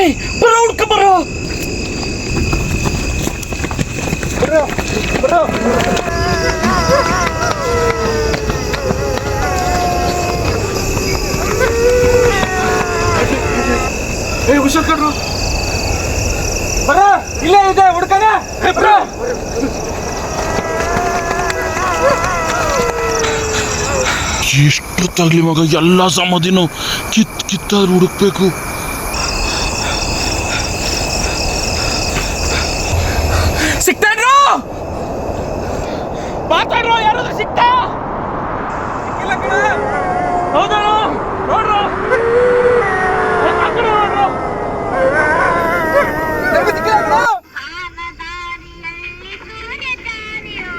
ಏಯ್ ಬರ ಹುಡ್ಕ ಬರೋ. ಬರೋ ಬರೋ. ಏ ಹುಷಾರ್ ಕಡ್ರು ಬರ ಇಲ್ಲೇ ಇದೆ ಹುಡ್ಕನ. ಎಷ್ಟು ತಗ್ಲಿ ಮಗ ಎಲ್ಲ ಸಮಾಧಿನೂ ಕಿತ್ ಕಿತ್ತಾದ್ರೂ ಹುಡುಕ್ಬೇಕು. ಕಣ ಹೌದಾ? ನೋಡ್ರು.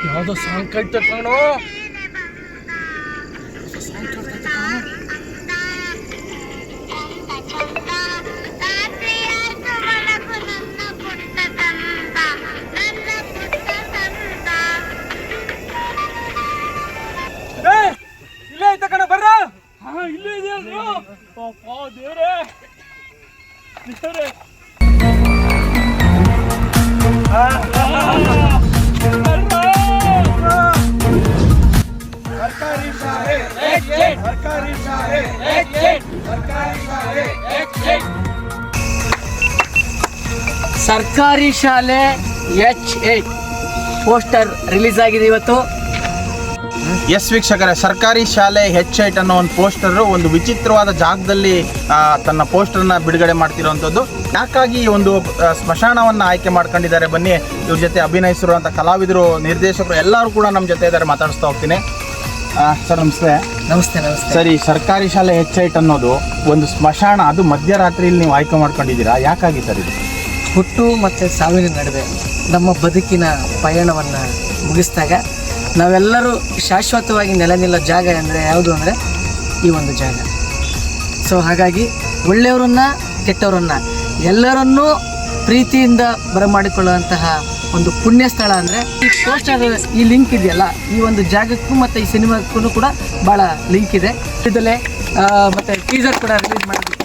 ಯಾವ್ದೋ ಸಾಂಗ್ ಕಳ್ತ ಕಣೋ. ಏ ಅಲ್ರು ಪಾಪ ದೇವ್ರೇ ದೇವ್ರೇ ಆ, ಆ, ಆ. ಸರ್ಕಾರಿ ಶಾಲೆ ಸರ್ಕಾರಿ ಶಾಲೆ ಸರ್ಕಾರಿ ಶಾಲೆ ಸರ್ಕಾರಿ ಶಾಲೆ ಎಚ್ ಏಟ್ ಪೋಸ್ಟರ್ ರಿಲೀಸ್ ಆಗಿದೆ ಇವತ್ತು ಎಸ್ ವೀಕ್ಷಕರೇ ಸರ್ಕಾರಿ ಶಾಲೆ ಹೆಚ್ ಐಟ್ ಅನ್ನೋ ಒಂದು ಪೋಸ್ಟರ್ ಒಂದು ವಿಚಿತ್ರವಾದ ಜಾಗದಲ್ಲಿ ತನ್ನ ಪೋಸ್ಟರ್ನ ಬಿಡುಗಡೆ ಮಾಡ್ತಿರುವಂಥದ್ದು. ಯಾಕಾಗಿ ಈ ಒಂದು ಸ್ಮಶಾನವನ್ನು ಆಯ್ಕೆ ಮಾಡ್ಕೊಂಡಿದ್ದಾರೆ ಬನ್ನಿ. ಇವ್ರ ಜೊತೆ ಅಭಿನಯಿಸಿರುವಂಥ ಕಲಾವಿದರು ನಿರ್ದೇಶಕರು ಎಲ್ಲರೂ ಕೂಡ ನಮ್ಮ ಜೊತೆ ಇದ್ದಾರೆ ಮಾತಾಡಿಸ್ತಾ ಹೋಗ್ತೀನಿ. ಸರ್ ನಮಸ್ತೆ. ನಮಸ್ತೆ ನಮಸ್ತೆ. ಸರಿ ಈ ಸರ್ಕಾರಿ ಶಾಲೆ ಹೆಚ್ ಐಟ್ ಅನ್ನೋದು ಒಂದು ಸ್ಮಶಾನ ಅದು ಮಧ್ಯರಾತ್ರಿಯಲ್ಲಿ ನೀವು ಆಯ್ಕೆ ಮಾಡ್ಕೊಂಡಿದ್ದೀರಾ? ಯಾಕಾಗಿ ಸರ್ ಇದು? ಹುಟ್ಟು ಮತ್ತು ಸಾವಿನ ನಡುವೆ ನಮ್ಮ ಬದುಕಿನ ಪಯಣವನ್ನು ಮುಗಿಸಿದಾಗ ನಾವೆಲ್ಲರೂ ಶಾಶ್ವತವಾಗಿ ನೆಲೆ ಜಾಗ ಅಂದರೆ ಯಾವುದು ಅಂದರೆ ಈ ಒಂದು ಜಾಗ. ಸೊ ಹಾಗಾಗಿ ಒಳ್ಳೆಯವರನ್ನ ಕೆಟ್ಟವರನ್ನ ಎಲ್ಲರನ್ನೂ ಪ್ರೀತಿಯಿಂದ ಬರಮಾಡಿಕೊಳ್ಳುವಂತಹ ಒಂದು ಪುಣ್ಯ ಸ್ಥಳ ಅಂದರೆ ಈ ಪೋಸ್ಟರ್ ಈ ಲಿಂಕ್ ಇದೆಯಲ್ಲ, ಈ ಒಂದು ಜಾಗಕ್ಕೂ ಮತ್ತು ಈ ಸಿನಿಮಾಕ್ಕೂ ಕೂಡ ಭಾಳ ಲಿಂಕ್ ಇದೆ. ಇದರಲ್ಲೇ ಮತ್ತು ಟೀಸರ್ ಕೂಡ ರಿಲೀಸ್ ಮಾಡಿಬಿಟ್ಟು